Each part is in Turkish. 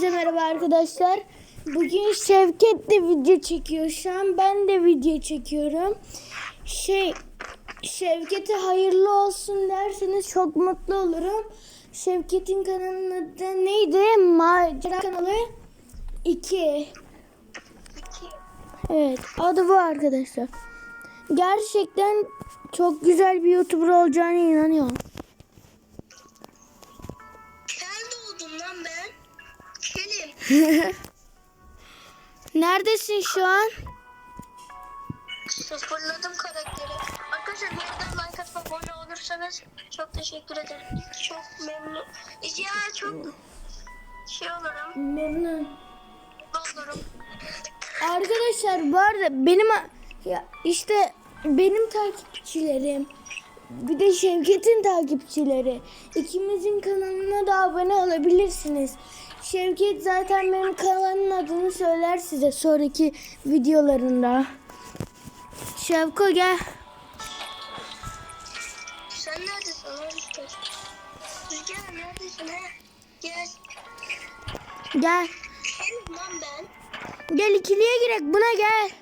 Hepinize merhaba arkadaşlar. Bugün Şevket de video çekiyor. Şu an ben de video çekiyorum. Şey Şevket'e hayırlı olsun derseniz çok mutlu olurum. Şevket'in kanalının adı neydi? Macera kanalı 2. Evet adı bu arkadaşlar. Gerçekten çok güzel bir YouTuber olacağına inanıyorum. Neredesin şu an? Sıfırladım karakteri. Arkadaşlar bir yerden like atıp abone olursanız çok teşekkür ederim. Çok memnun. Ya çok şey olurum. Memnun. Olurum. Arkadaşlar bu arada benim ya işte benim takipçilerim bir de Şevket'in takipçileri ikimizin kanalına da abone olabilirsiniz. Şevket zaten benim kanalımın adını söyler size sonraki videolarında. Şevko gel. Sen neredesin Rüzgar? Neredesin he? Gel. Gel. Kelim lan ben. Gel ikiliye girek buna gel.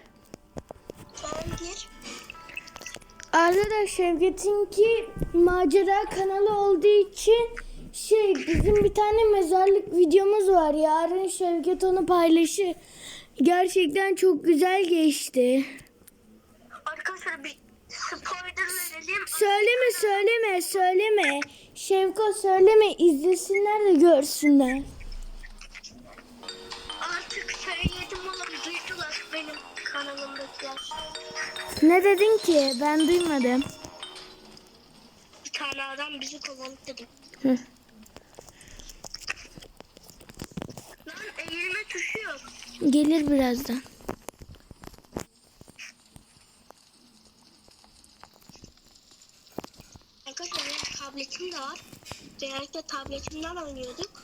Arkadaşlar Şevket'inki macera kanalı olduğu için şey bizim bir tane mezarlık videomuz var. Yarın Şevket onu paylaşır. Gerçekten çok güzel geçti. Arkadaşlar bir spoiler verelim. Söyleme söyleme söyleme. Şevko söyleme izlesinler de görsünler. Artık söyledim oğlum duydular benim kanalımdakiler. Ne dedin ki? Ben duymadım. Bir tane adam bizi kovaladı dedim. Hı. Lan eğilme tuşu yok. Gelir birazdan. Arkadaşlar benim tabletim de var. Genellikle tabletimden oynuyorduk.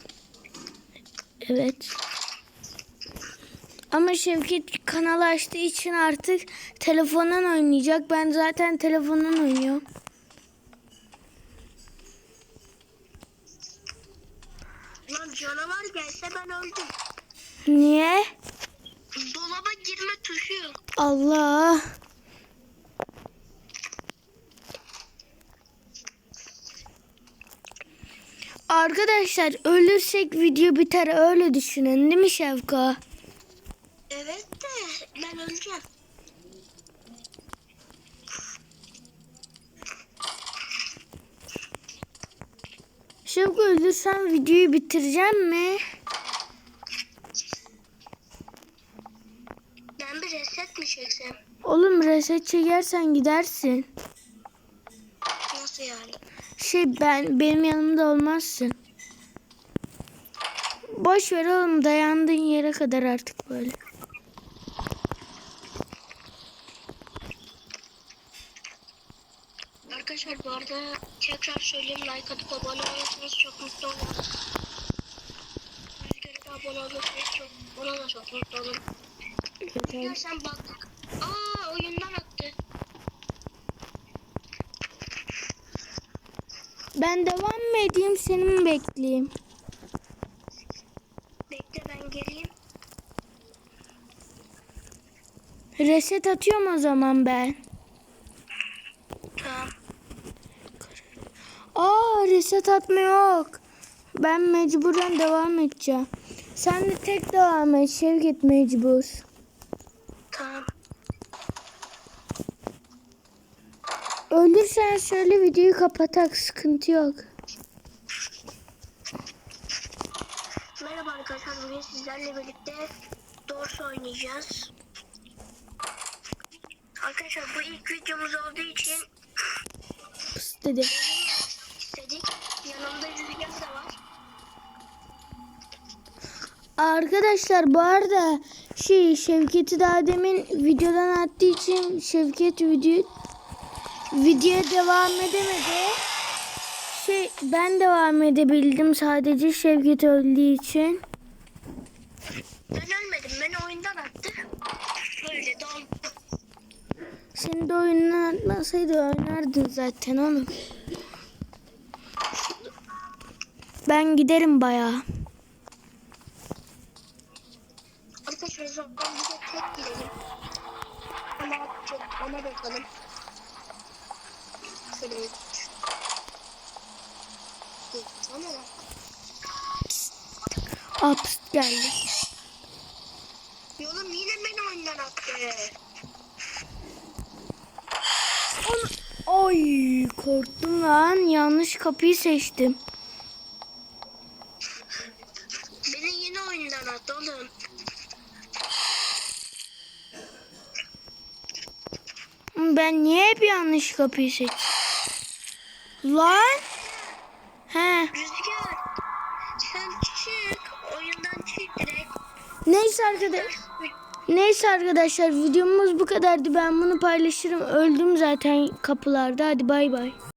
Evet. Ama Şevket kanal açtığı için artık telefondan oynayacak. Ben zaten telefondan oynuyorum. Lan canavar gelse ben öldüm. Niye? Dolaba girme tuşu yok. Allah. Arkadaşlar ölürsek video biter öyle düşünün değil mi Şevko? Evet de ben öleceğim. Şevko ölürsen videoyu bitireceğim mi? Ben bir reset mi çeksem? Oğlum reset çekersen gidersin. Nasıl yani? Şey ben benim yanımda olmazsın. Boş ver oğlum dayandığın yere kadar artık böyle. Arkadaşlar bu arada tekrar söyleyeyim like atıp abone olursanız çok mutlu olurum. Rüzgar'a abone olursanız çok, ona da çok mutlu olurum. Rüzgar sen bak. Aa oyundan attı. Ben devam mı edeyim seni mi bekleyeyim? Bekle ben geleyim. Reset atıyorum o zaman ben. Tamam. Aa reset atma yok. Ben mecburen devam edeceğim. Sen de tek devam et Şevket mecbur. Tamam. Ölürsen şöyle videoyu kapatak sıkıntı yok. Merhaba arkadaşlar bugün sizlerle birlikte Dorse oynayacağız. Arkadaşlar bu ilk videomuz olduğu için Pıs dedi. Arkadaşlar bu arada şey Şevket'i daha demin videodan attığı için Şevket video videoya devam edemedi. Şey ben devam edebildim sadece Şevket öldüğü için. Ben ölmedim. Beni oyundan attı. Böyle daldı. Seni de oyundan atmasaydı oynardın zaten oğlum. Ben giderim bayağı. Bize tek girelim. Ama yapacak ona bakalım. Şöyle bir- Sana bak. Aps geldi. Yolum yine beni oyundan attı. Ay korktum lan. Yanlış kapıyı seçtim. Beni yine oyundan attı oğlum. Ben niye hep yanlış kapıyı seçtim? Lan. He. Rüzgar. Sen çık. Oyundan çık direkt. Neyse arkadaş. Neyse arkadaşlar videomuz bu kadardı. Ben bunu paylaşırım. Öldüm zaten kapılarda. Hadi bay bay.